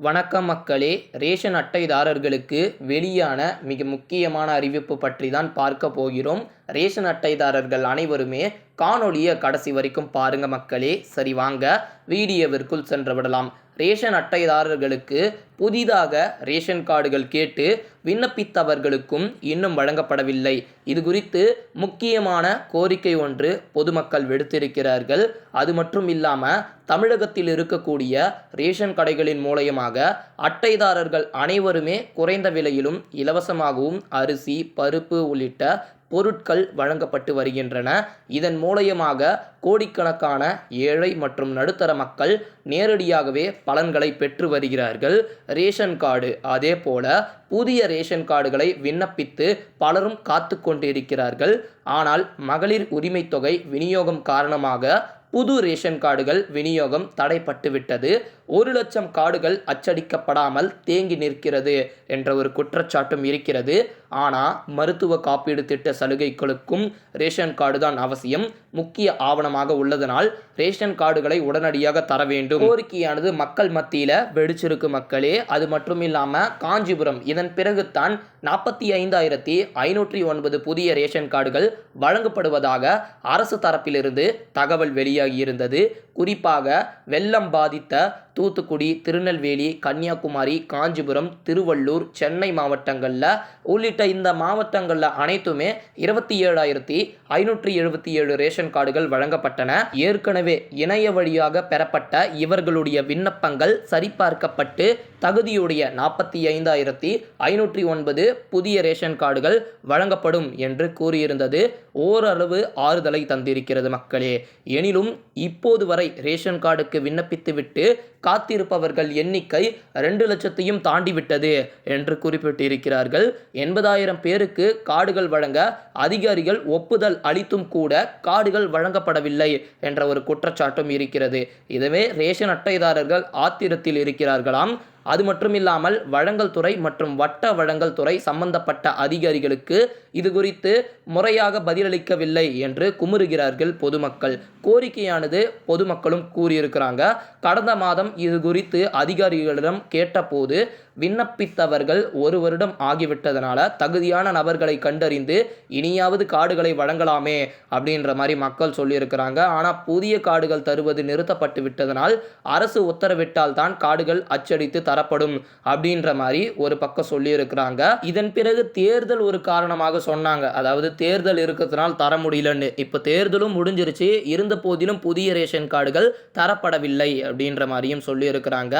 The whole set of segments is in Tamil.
வணக்கம் மக்களே ரேஷன் அட்டைதாரர்களுக்கு வெளியான மிக முக்கியமான அறிவிப்பு பற்றி தான் பார்க்க போகிறோம். ரேஷன் அட்டைதாரர்கள் அனைவருமே காணொலியை கடைசி வரைக்கும் பாருங்க மக்களே. சரி வாங்க. வீடியோவிற்குள் சென்று விடலாம் ரேஷன் அட்டைதாரர்களுக்கு புதிதாக ரேஷன் கார்டுகள் கேட்டு விண்ணப்பித்தவர்களுக்கும் இன்னும் வழங்கப்படவில்லை. இது குறித்து முக்கியமான கோரிக்கை ஒன்று பொதுமக்கள் விடுத்திருக்கிறார்கள். அது மட்டும் இல்லாமல் தமிழகத்தில் இருக்கக்கூடிய ரேஷன் கடைகளின் மூலயமாக அட்டைதாரர்கள் அனைவருமே குறைந்த விலையிலும் இலவசமாகவும் அரிசி பருப்பு உள்ளிட்ட பொருட்கள் வழங்கப்பட்டு வருகின்றன. இதன் மூலயமாக கோடிக்கணக்கான ஏழை மற்றும் நடுத்தர மக்கள் நேரடியாகவே பலன்களை பெற்று வருகிறார்கள். ரேஷன் கார்டு அதே போல புதிய ரேஷன் கார்டுகளை விண்ணப்பித்து பலரும் காத்து கொண்டிருக்கிறார்கள். ஆனால் மகளிர் உரிமை தொகை விநியோகம் காரணமாக புது ரேஷன் கார்டுகள் விநியோகம் தடைப்பட்டுவிட்டது ஒரு லட்சம் கார்டுகள் அச்சடிக்கப்படாமல் தேங்கி நிற்கிறது என்ற ஒரு குற்றச்சாட்டும் இருக்கிறது. ஆனால் மருத்துவ காப்பீடு திட்ட சலுகைகளுக்கும் ரேஷன் கார்டு தான் அவசியம். முக்கிய ஆவணம் காரணமாக உள்ளதனால் ரேஷன் கார்டுகளை உடனடியாக தர வேண்டும். கோரிக்கையானது மக்கள் மத்தியில் வெடிச்சிருக்கு மக்களே. அது மட்டும் இல்லாமல் காஞ்சிபுரம் இதன் பிறகுதான் நாற்பத்தி ஐந்தாயிரத்தி ஐநூற்றி ஒன்பது புதிய ரேஷன் கார்டுகள் வழங்கப்படுவதாக அரசு தரப்பிலிருந்து தகவல் வெளியாகியிருந்தது. குறிப்பாக வெள்ளம் பாதித்த தூத்துக்குடி திருநெல்வேலி கன்னியாகுமரி காஞ்சிபுரம் திருவள்ளூர் சென்னை மாவட்டங்களில் உள்ளிட்ட இந்த மாவட்டங்களில் அனைத்துமே இருபத்தி ஏழாயிரத்தி ஐநூற்றி எழுபத்தி ஏழு ரேஷன் கார்டுகள் வழங்கப்பட்டன. ஏற்கனவே இணைய வழியாக பெறப்பட்ட இவர்களுடைய விண்ணப்பங்கள் சரிபார்க்கப்பட்டு தகுதியுடைய நாற்பத்தி ஐந்தாயிரத்தி ஐநூற்றி ஒன்பது புதிய ரேஷன் கார்டுகள் வழங்கப்படும் என்று கூறியிருந்தது. ஓரளவு ஆறுதலை தந்திருக்கிறது மக்களே. எனினும் இப்போது வரை ரேஷன் கார்டுக்கு விண்ணப்பித்துவிட்டு காத்திருப்பவர்கள் எண்ணிக்கை ரெண்டு லட்சத்தையும் தாண்டிவிட்டது என்று குறிப்பிட்டிருக்கிறார்கள். எண்பதாயிரம் பேருக்கு கார்டுகள் வழங்க அதிகாரிகள் ஒப்புதல் அளித்தும் கூட கார்டுகள் வழங்கப்படவில்லை என்ற ஒரு குற்றச்சாட்டும் இருக்கிறது. இதுவே ரேஷன் அட்டைதாரர்கள் ஆத்திரத்தில் இருக்கிறார்களாம். அது மட்டும் இல்லாமல் வழங்கல் துறை மற்றும் வட்ட வழங்கல் துறை சம்பந்தப்பட்ட அதிகாரிகளுக்கு இது குறித்து முறையாக பதிலளிக்கவில்லை என்று குமுறுகிறார்கள் பொதுமக்கள். கோரிக்கையானது பொதுமக்களும் கூறியிருக்கிறாங்க. கடந்த மாதம் இது குறித்து அதிகாரிகளிடம் கேட்டபோது விண்ணப்பித்தவர்கள் ஒரு வருடம் ஆகிவிட்டதனால தகுதியான நபர்களை கண்டறிந்து இனியாவது காடுகளை வழங்கலாமே அப்படின்ற மாதிரி மக்கள் சொல்லியிருக்கிறாங்க. ஆனால் புதிய காடுகள் தருவது நிறுத்தப்பட்டு விட்டதனால் அரசு உத்தரவிட்டால் தான் காடுகள் அச்சடித்து தரப்படும் அப்படின்ற மாதிரி ஒரு பக்கம் சொல்லியிருக்கிறாங்க. இதன் பிறகு தேர்தல் ஒரு காரணமாக சொன்னாங்க. அதாவது தேர்தல் இருக்கிறதுனால் தர முடியலன்னு. இப்போ தேர்தலும் முடிஞ்சிருச்சு. இருந்த போதிலும் புதிய ரேஷன் கார்டுகள் தரப்படவில்லை அப்படின்ற மாதிரியும் சொல்லியிருக்கிறாங்க.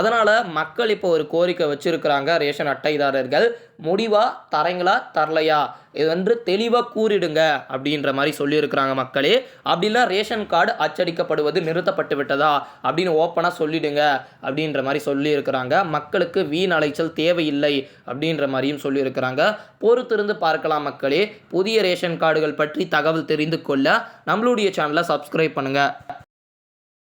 அதனால் மக்கள் இப்போ ஒரு கோரிக்கை வச்சிருக்கிறாங்க ரேஷன் அட்டைதாரர்கள். முடிவா தரங்களா தரலையா? இது வந்து தெளிவாக கூறிடுங்க அப்படின்ற மாதிரி சொல்லியிருக்கிறாங்க மக்களே. அப்படிலாம் ரேஷன் கார்டு அச்சடிக்கப்படுவது நிறுத்தப்பட்டு விட்டதா? அப்படின்னு ஓப்பனாக சொல்லிடுங்க அப்படின்ற மாதிரி சொல்லியிருக்கிறாங்க. மக்களுக்கு வீண் அலைச்சல் தேவையில்லை அப்படின்ற மாதிரியும் சொல்லியிருக்கிறாங்க. பொறுத்திருந்து பார்க்கலாம் மக்களே. புதிய ரேஷன் கார்டுகள் பற்றி தகவல் தெரிந்து கொள்ள நம்மளுடைய சேனலை சப்ஸ்கிரைப் பண்ணுங்கள்